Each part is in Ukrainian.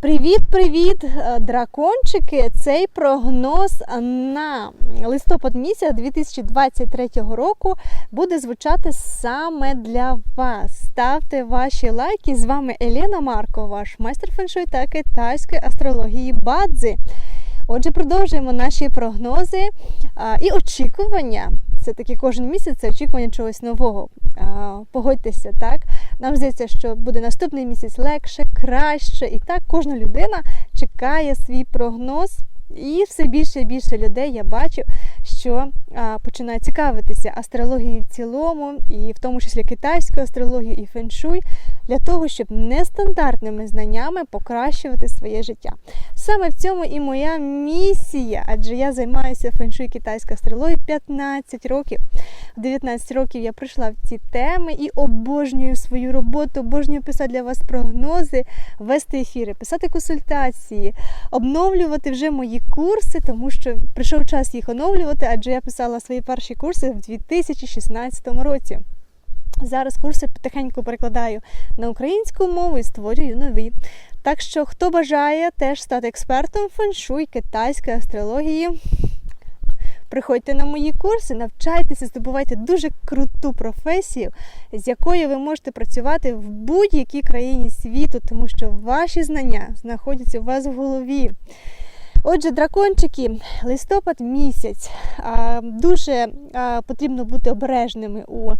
Привіт-привіт, е, дракончики! Цей прогноз на листопад місяць 2023 року буде звучати саме для вас. Ставте ваші лайки. З вами Елена Марко, ваш майстер феншуй та китайської астрології Бадзи. Отже, продовжуємо наші прогнози і очікування. Це таки кожен місяць це очікування чогось нового. Погодьтеся, так? Нам здається, що буде наступний місяць легше, краще. І так кожна людина чекає свій прогноз. І все більше і більше людей я бачу, що а, починає цікавитися астрологією в цілому, і в тому числі китайською астрологією і феншуй, для того, щоб нестандартними знаннями покращувати своє життя. Саме в цьому і моя місія, адже я займаюся феншуй китайською астрологією 15 років. В 19 років я прийшла в ці теми і обожнюю свою роботу, обожнюю писати для вас прогнози, вести ефіри, писати консультації, обновлювати вже мої курси, тому що прийшов час їх оновлювати, адже я писала свої перші курси в 2016 році. Зараз курси потихеньку перекладаю на українську мову і створюю нові. Так що, хто бажає теж стати експертом феншуй, китайської астрології, приходьте на мої курси, навчайтеся, здобувайте дуже круту професію, з якою ви можете працювати в будь-якій країні світу, тому що ваші знання знаходяться у вас в голові. Отже, дракончики, листопад місяць. Дуже потрібно бути обережними у,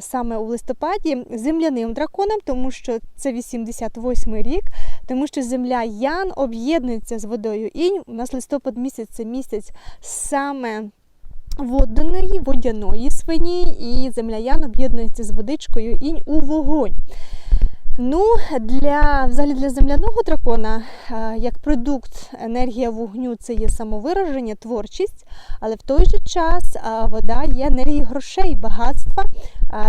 саме у листопаді земляним драконом, тому що це 88 рік, тому що земля Ян об'єднується з водою інь. У нас листопад місяць це місяць саме. Водяної, водяної свині і земля Ян об'єднується з водичкою інь у вогонь. Ну, для взагалі для земляного дракона, як продукт енергія вогню це є самовираження, творчість, але в той же час вода є енергією грошей, багатства,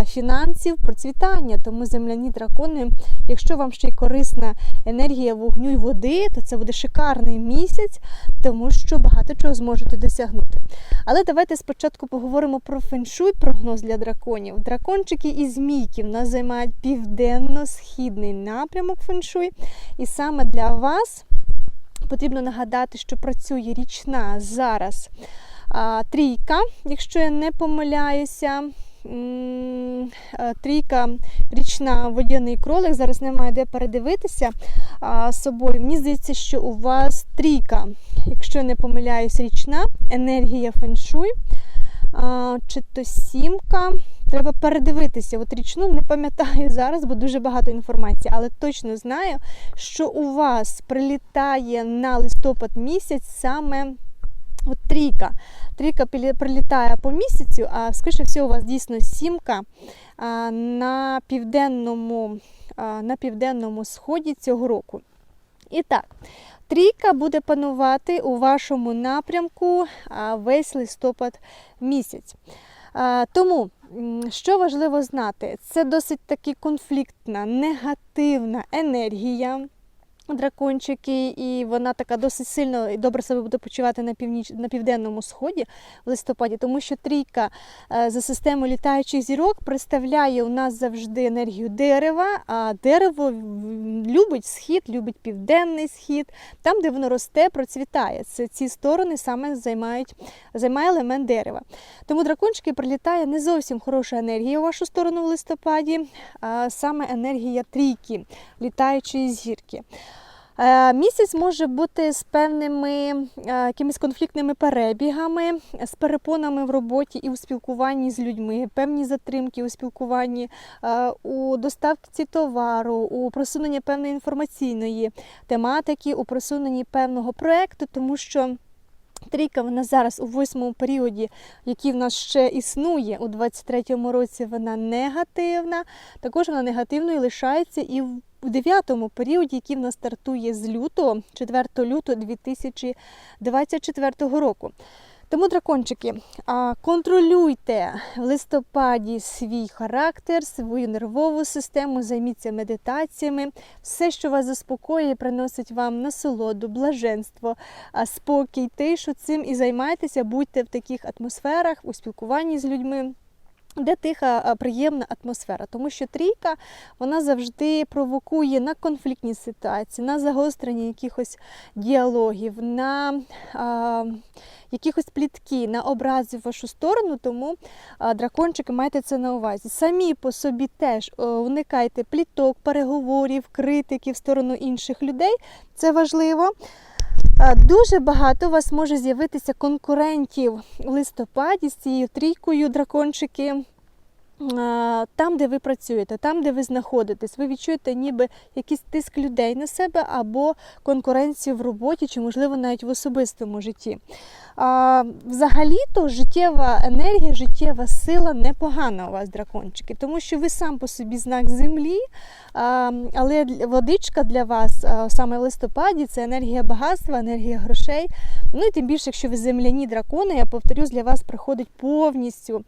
фінансів, процвітання. Тому земляні дракони, якщо вам ще й корисна енергія вогню і води, то це буде шикарний місяць, тому що багато чого зможете досягнути. Але давайте спочатку поговоримо про феншуй, прогноз для драконів. Дракончики і змійки в нас займають південно-східний напрямок феншуй. І саме для вас потрібно нагадати, що працює річна зараз трійка, якщо я не помиляюся. Трійка річна водяний кролик. Зараз немає де передивитися а, собою. Мені здається, що у вас трійка, якщо не помиляюсь, річна енергія феншуй. Чи то сімка. Треба передивитися. От річну не пам'ятаю зараз, бо дуже багато інформації, але точно знаю, що у вас прилітає на листопад місяць саме от трійка. Трійка прилітає по місяцю, а скоріше всього, у вас дійсно сімка на південному, на південному сході цього року. І так, трійка буде панувати у вашому напрямку весь листопад місяць. Тому, що важливо знати, це досить таки конфліктна, негативна енергія дракончики, і вона така досить сильно і добре себе буде почувати на північ на південному сході в листопаді, тому що трійка е, за системою літаючих зірок представляє у нас завжди енергію дерева, а дерево любить схід, любить південний схід, там, де воно росте, процвітає. Це ці сторони саме займають, займає елемент дерева. Тому дракончики прилітає не зовсім хороша енергія у вашу сторону в листопаді, а саме енергія трійки, літаючої зірки. Е, місяць може бути з певними е, якимись конфліктними перебігами, з перепонами в роботі і у спілкуванні з людьми, певні затримки у спілкуванні, е, у доставці товару, у просуненні певної інформаційної тематики, у просуненні певного проекту, тому що. Трійка вона зараз у восьмому періоді, який в нас ще існує у 23-му році, вона негативна. Також вона негативною лишається і в дев'ятому періоді, який в нас стартує з лютого, 4 лютого 2024 року. Тому, дракончики, контролюйте в листопаді свій характер, свою нервову систему, займіться медитаціями. Все, що вас заспокоює, приносить вам насолоду, блаженство, спокій, тишу цим і займайтеся, будьте в таких атмосферах у спілкуванні з людьми де тиха, приємна атмосфера, тому що трійка вона завжди провокує на конфліктні ситуації, на загострення якихось діалогів, на а, якихось плітки, на образи в вашу сторону. Тому а, дракончики майте це на увазі. Самі по собі теж уникайте пліток, переговорів, критики в сторону інших людей. Це важливо. Дуже багато у вас може з'явитися конкурентів в листопаді з цією трійкою дракончики. А, Там, де ви працюєте, там, де ви знаходитесь, ви відчуєте ніби якийсь тиск людей на себе або конкуренцію в роботі, чи, можливо, навіть в особистому житті. Взагалі-то життєва енергія, життєва сила непогана у вас, дракончики, тому що ви сам по собі знак землі, але водичка для вас саме в листопаді це енергія багатства, енергія грошей. Ну і тим більше, якщо ви земляні дракони, я повторюсь, для вас приходить повністю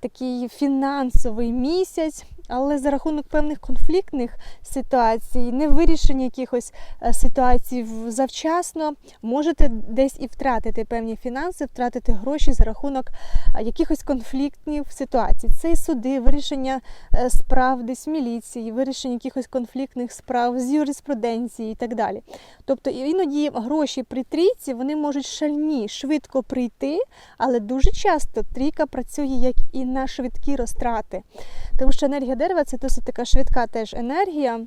такий фінансовий місяць. Але за рахунок певних конфліктних ситуацій, невирішення якихось е, ситуацій завчасно, можете десь і втратити певні фінанси, втратити гроші за рахунок якихось конфліктних ситуацій. Це і суди, вирішення е, справ десь міліції, вирішення якихось конфліктних справ з юриспруденції і так далі. Тобто іноді гроші при трійці вони можуть шальні, швидко прийти, але дуже часто трійка працює як і на швидкі розтрати. Тому що енергія дерева це досить така швидка теж енергія.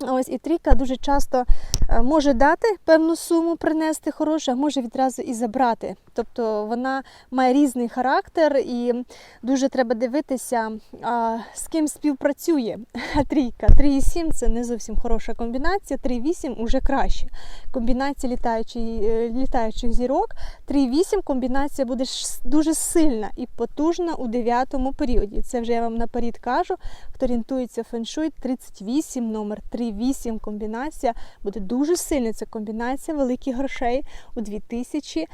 Ось і трійка дуже часто е, може дати певну суму, принести хорошу, а може відразу і забрати. Тобто вона має різний характер, і дуже треба дивитися, з ким співпрацює трійка. 3,7 це не зовсім хороша комбінація, 3,8 уже краще. Комбінація е, літаючих зірок. 3,8 комбінація буде дуже сильна і потужна у 9 періоді. Це вже я вам наперед кажу. Хто орієнтується феншуй, 38 номер 3,8 комбінація буде дуже сильна. Це комбінація великих грошей у 2000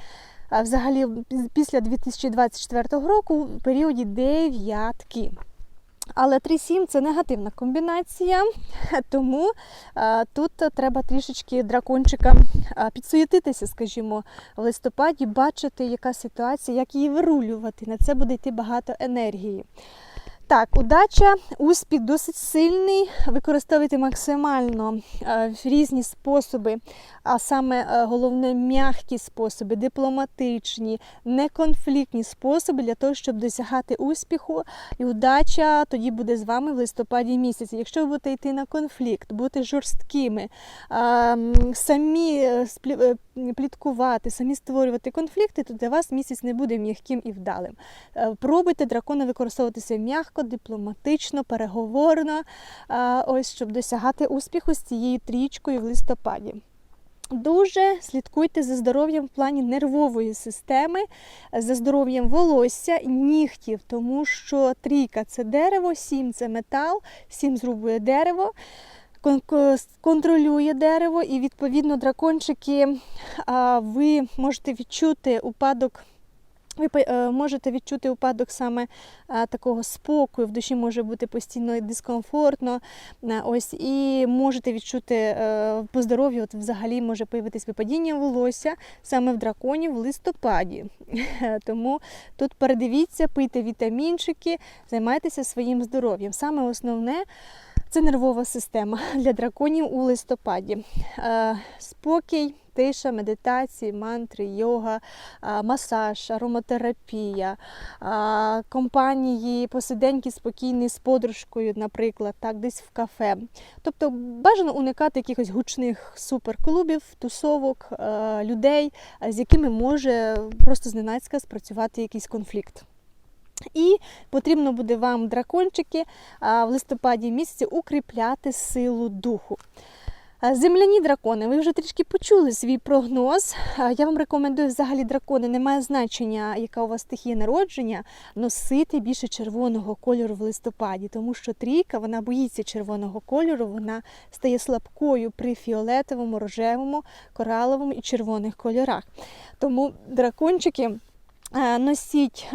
а взагалі після 2024 року в періоді дев'ятки. Але 3,7 це негативна комбінація, тому е, тут треба трішечки дракончика підсуєтитися, скажімо, в листопаді, бачити, яка ситуація, як її вирулювати. На це буде йти багато енергії. Так, удача, успіх досить сильний. Використовуйте максимально е, різні способи, а саме е, головне м'які способи, дипломатичні, неконфліктні способи для того, щоб досягати успіху. І удача тоді буде з вами в листопаді місяці. Якщо ви будете йти на конфлікт, бути жорсткими, самі е, пліткувати, самі створювати конфлікти, то для вас місяць не буде м'яким і вдалим. Пробуйте дракона використовуватися м'яко, дипломатично, переговорно, ось щоб досягати успіху з цією трічкою в листопаді. Дуже слідкуйте за здоров'ям в плані нервової системи, за здоров'ям волосся, нігтів, тому що трійка це дерево, сім це метал, сім зрубує дерево, контролює дерево, і відповідно дракончики ви можете відчути упадок. Ви е, можете відчути упадок саме е, такого спокою, в душі може бути постійно дискомфортно. е, Ось і можете відчути по здоров'ю, от взагалі може появитись випадіння волосся саме в драконі в листопаді. Тому тут передивіться, пийте вітамінчики, займайтеся своїм здоров'ям. Саме основне це нервова система для драконів у листопаді. Спокій, тиша, медитації, мантри, йога, масаж, ароматерапія, компанії, посиденьки спокійні з подружкою, наприклад, так, десь в кафе. Тобто бажано уникати якихось гучних суперклубів, тусовок, людей, з якими може просто зненацька спрацювати якийсь конфлікт. І потрібно буде вам, дракончики, в листопаді місяці укріпляти силу духу. А, Земляні дракони, ви вже трішки почули свій прогноз. Я вам рекомендую взагалі дракони, немає значення, яка у вас стихія народження, носити більше червоного кольору в листопаді, тому що трійка вона боїться червоного кольору, вона стає слабкою при фіолетовому, рожевому, кораловому і червоних кольорах. Тому дракончики. Е, Носіть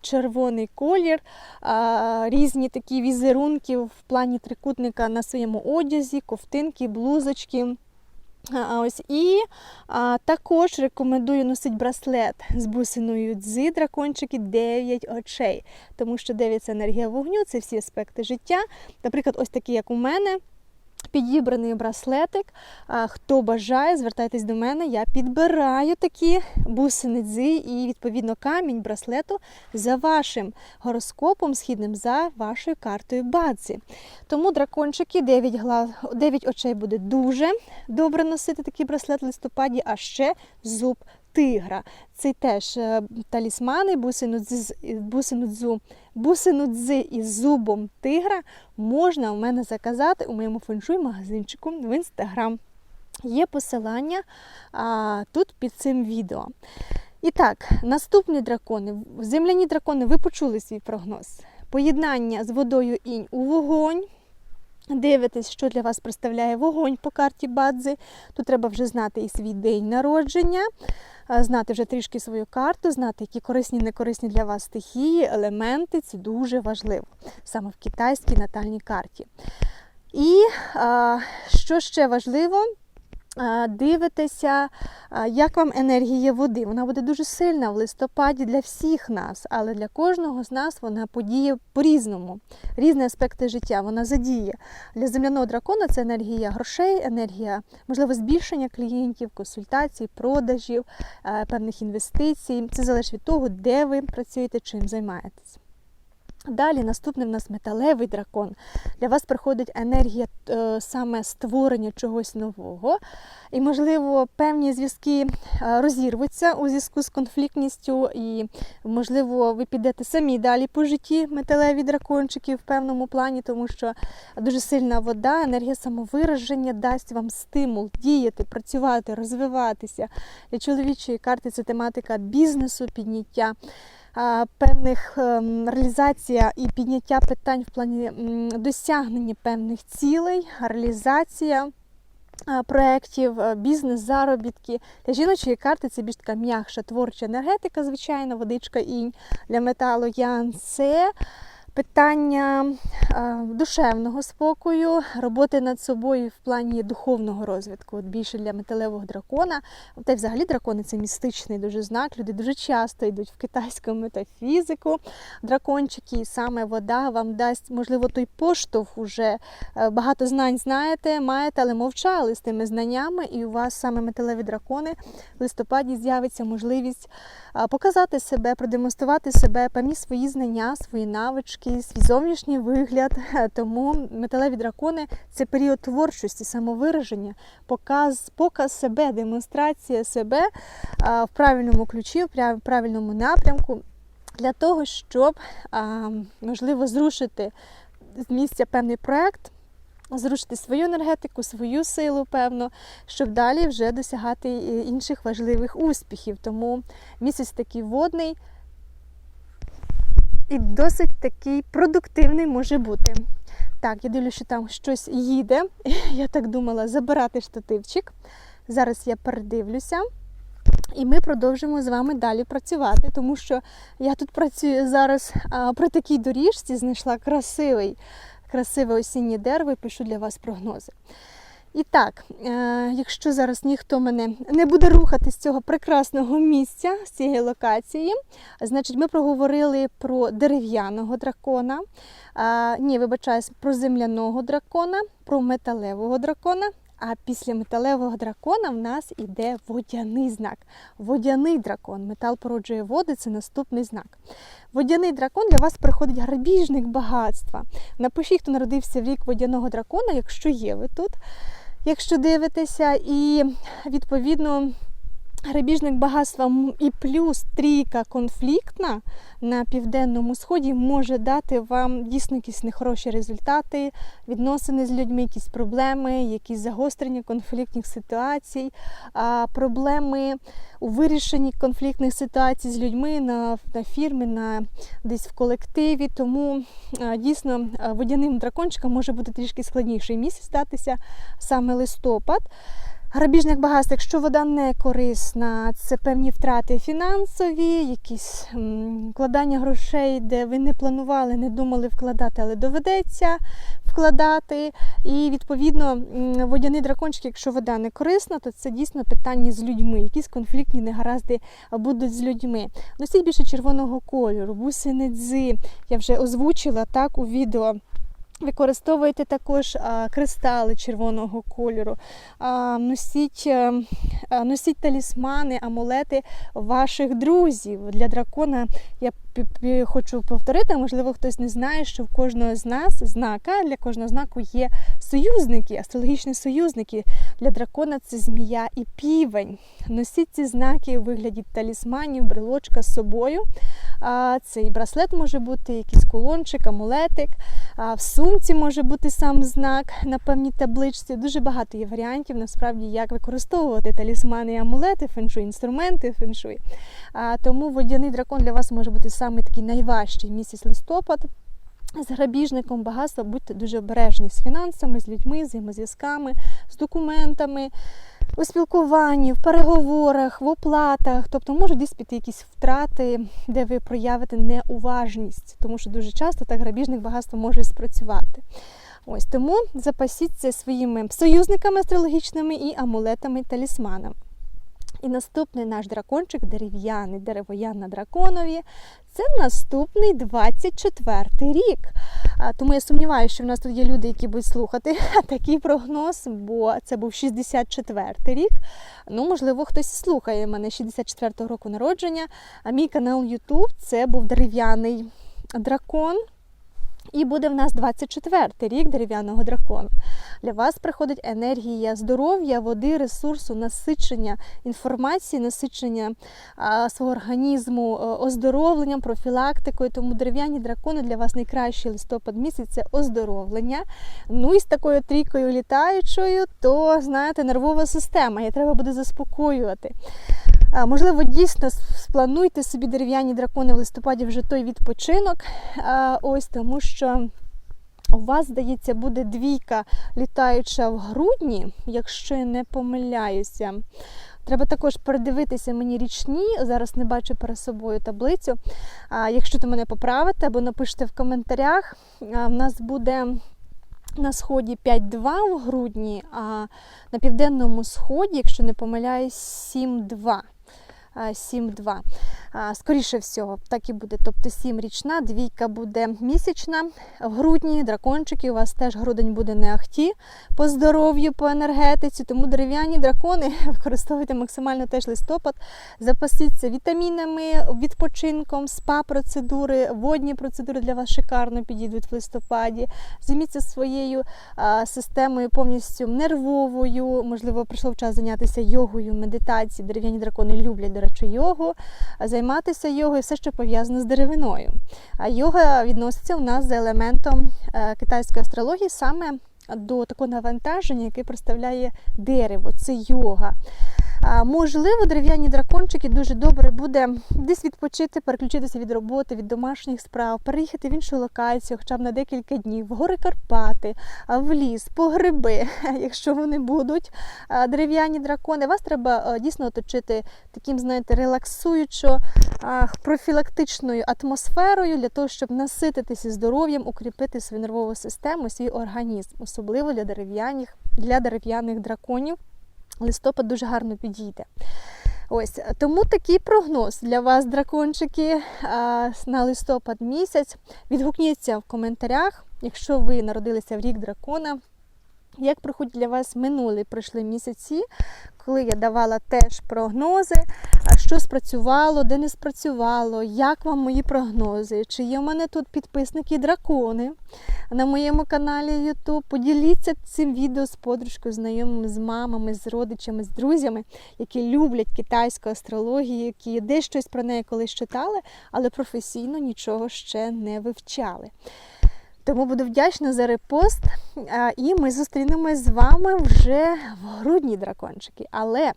червоний колір, різні такі візерунки в плані трикутника на своєму одязі, ковтинки, блузочки. Ось і а, також рекомендую носити браслет з бусиною дзи дракончики 9 очей, тому що 9 це енергія вогню, це всі аспекти життя. Наприклад, ось такий, як у мене. Підібраний браслетик. Хто бажає, звертайтесь до мене. Я підбираю такі бусини дзи і відповідно камінь браслету за вашим гороскопом східним за вашою картою бадзи. Тому дракончики 9, глав, 9 очей буде дуже добре носити такий браслет в листопаді, а ще зуб тигра. Це теж е, талісмани, бусину дз, бусину дзу, бусину дзи із зубом тигра можна у мене заказати у моєму феншуй магазинчику в інстаграм. Є посилання а, тут під цим відео. І так, наступні дракони. Земляні дракони, ви почули свій прогноз. Поєднання з водою інь у вогонь. Дивитесь, що для вас представляє вогонь по карті Бадзи. Тут треба вже знати і свій день народження, знати вже трішки свою карту, знати, які корисні і некорисні для вас стихії, елементи. Це дуже важливо саме в китайській натальній карті. І а, що ще важливо, дивитеся, як вам енергія води. Вона буде дуже сильна в листопаді для всіх нас, але для кожного з нас вона подіє по-різному. Різні аспекти життя вона задіє. Для земляного дракона це енергія грошей, енергія, можливо, збільшення клієнтів, консультацій, продажів, е, певних інвестицій. Це залежить від того, де ви працюєте, чим займаєтесь. Далі наступний в нас металевий дракон. Для вас приходить енергія е, саме створення чогось нового. І, можливо, певні зв'язки е, розірвуться у зв'язку з конфліктністю, і, можливо, ви підете самі далі по житті металеві дракончики в певному плані, тому що дуже сильна вода, енергія самовираження дасть вам стимул діяти, працювати, розвиватися. Для чоловічої карти це тематика бізнесу, підняття певних ем, реалізація і підняття питань в плані досягнення певних цілей, реалізація. Проєктів, е, бізнес, заробітки. Для жіночої карти це більш така м'якша творча енергетика, звичайно, водичка інь для металу ян. Це питання е, душевного спокою, роботи над собою в плані духовного розвитку. От більше для металевого дракона. Та й взагалі дракони це містичний дуже знак. Люди дуже часто йдуть в китайську метафізику. Дракончики, саме вода вам дасть, можливо, той поштовх уже е, багато знань знаєте, маєте, але мовчали з тими знаннями, і у вас саме металеві дракони в листопаді з'явиться можливість показати себе, продемонструвати себе, певні свої знання, свої навички, свій зовнішній вигляд. Тому металеві дракони це період творчості, самовираження, показ, показ себе, демонстрація себе в правильному ключі, в правильному напрямку. Для того, щоб можливо зрушити з місця певний проект, зрушити свою енергетику, свою силу, певно, щоб далі вже досягати е, інших важливих успіхів. Тому місяць такий водний і досить такий продуктивний може бути. Так, я дивлюся, що там щось їде. Я так думала забирати штативчик. Зараз я передивлюся. І ми продовжимо з вами далі працювати, тому що я тут працюю зараз а, при такій доріжці, знайшла красивий, красиве осіннє дерево і пишу для вас прогнози. І так, е, якщо зараз ніхто мене не буде рухати з цього прекрасного місця, з цієї локації, значить ми проговорили про дерев'яного дракона, ні, вибачаюсь, про земляного дракона, про металевого дракона. А після металевого дракона в нас іде водяний знак. Водяний дракон. Метал породжує води, це наступний знак. Водяний дракон для вас приходить грабіжник багатства. Напишіть, хто народився в рік водяного дракона, якщо є ви тут, якщо дивитеся, і відповідно. Грабіжник багатства і плюс трійка конфліктна на південному сході може дати вам дійсно якісь нехороші результати, відносини з людьми, якісь проблеми, якісь загострення конфліктних ситуацій, проблеми у вирішенні конфліктних ситуацій з людьми на, на фірмі, на десь в колективі. Тому дійсно водяним дракончикам може бути трішки складніший місяць статися саме листопад. Грабіжник багатства, якщо вода не корисна, це певні втрати фінансові, якісь вкладання грошей, де ви не планували, не думали вкладати, але доведеться вкладати. І відповідно м, водяний дракончик, якщо вода не корисна, то це дійсно питання з людьми. Якісь конфліктні негаразди будуть з людьми. Носіть більше червоного кольору, бусини дзи. Я вже озвучила так у відео. Використовуйте також кристали червоного кольору, носіть, е, носіть талісмани, амулети ваших друзів. Для дракона я хочу повторити, можливо, хтось не знає, що в кожного з нас знака для кожного знаку є союзники, астрологічні союзники. Для дракона це змія і півень. Носіть ці знаки у вигляді талісманів, брелочка з собою. А, Цей браслет може бути, якийсь колончик, амулетик. В сумці може бути сам знак на певній табличці. Дуже багато є варіантів, насправді, як використовувати талісмани і амулети, феншуй, інструменти феншуй. Тому водяний дракон для вас може бути саме такий найважчий місяць листопад. З грабіжником багатства будьте дуже обережні з фінансами, з людьми, з взаємозв'язками, з документами, у спілкуванні, в переговорах, в оплатах. Тобто можуть десь піти якісь втрати, де ви проявите неуважність, тому що дуже часто так грабіжник багатства може спрацювати. Ось тому запасіться своїми союзниками астрологічними і амулетами, талісманами. І наступний наш дракончик дерев'яний, деревоян на драконові. Це наступний 24 рік. Тому я сумніваюся, що в нас тут є люди, які будуть слухати такий прогноз, бо це був 64-й рік. Ну, можливо, хтось слухає мене 64-го року народження. А мій канал YouTube це був дерев'яний дракон. І буде в нас 24-й рік дерев'яного дракона. Для вас приходить енергія здоров'я, води, ресурсу, насичення інформації, насичення а, свого організму, е, оздоровленням, профілактикою. Тому дерев'яні дракони для вас найкращий листопад місяць це оздоровлення. Ну і з такою трійкою літаючою, то знаєте, нервова система, її треба буде заспокоювати. Можливо, дійсно сплануйте собі дерев'яні дракони в листопаді вже той відпочинок. Ось тому що у вас, здається, буде двійка літаюча в грудні, якщо я не помиляюся. Треба також передивитися мені річні. Зараз не бачу перед собою таблицю. А, Якщо ти мене поправите або напишете в коментарях, а, в нас буде. На сході 5-2 в грудні, а на південному сході, якщо не помиляюсь, 7-2. 7-2. Скоріше всього, так і буде. Тобто 7 річна, двійка буде місячна. В грудні дракончики, у вас теж грудень буде не ахті по здоров'ю, по енергетиці, тому дерев'яні дракони використовуйте максимально теж листопад, запасіться вітамінами, відпочинком, спа-процедури, водні процедури для вас шикарно підійдуть в листопаді. Займіться своєю системою повністю нервовою. Можливо, прийшов час зайнятися йогою, медитацією. Дерев'яні дракони люблять, до речі, йогу. Займатися йогою все, що пов'язане з деревиною. А йога відноситься у нас за елементом е, китайської астрології саме до такого навантаження, яке представляє дерево, це йога. Можливо, дерев'яні дракончики дуже добре буде десь відпочити, переключитися від роботи, від домашніх справ, переїхати в іншу локацію, хоча б на декілька днів, в гори Карпати, в ліс, по гриби, якщо вони будуть. Дерев'яні дракони, вас треба дійсно оточити таким, знаєте, релаксуючо, профілактичною атмосферою для того, щоб насититися здоров'ям, укріпити свою нервову систему, свій організм, особливо для дерев'яних, для дерев'яних драконів листопад дуже гарно підійде. Ось тому такий прогноз для вас, дракончики, на листопад місяць. Відгукніться в коментарях, якщо ви народилися в рік дракона. Як проходять для вас минулі пройшли місяці, коли я давала теж прогнози, що спрацювало, де не спрацювало, як вам мої прогнози? Чи є в мене тут підписники дракони на моєму каналі YouTube? Поділіться цим відео з подружкою, знайомими, з мамами, з родичами, з друзями, які люблять китайську астрологію, які десь щось про неї колись читали, але професійно нічого ще не вивчали. Тому буду вдячна за репост. І ми зустрінемось з вами вже в грудні дракончики. Але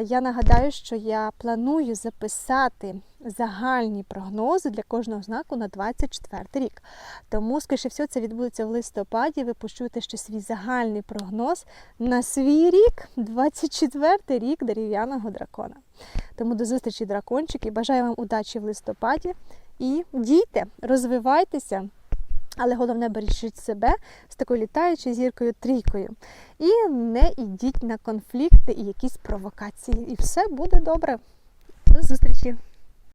я нагадаю, що я планую записати загальні прогнози для кожного знаку на 24 рік. Тому, скоріше всього, це відбудеться в листопаді. Ви почуєте ще свій загальний прогноз на свій рік, 24 рік дерев'яного дракона. Тому до зустрічі, дракончики. Бажаю вам удачі в листопаді. І дійте, розвивайтеся. Але головне бережіть себе з такою літаючою зіркою трійкою. І не йдіть на конфлікти і якісь провокації. І все буде добре. До зустрічі!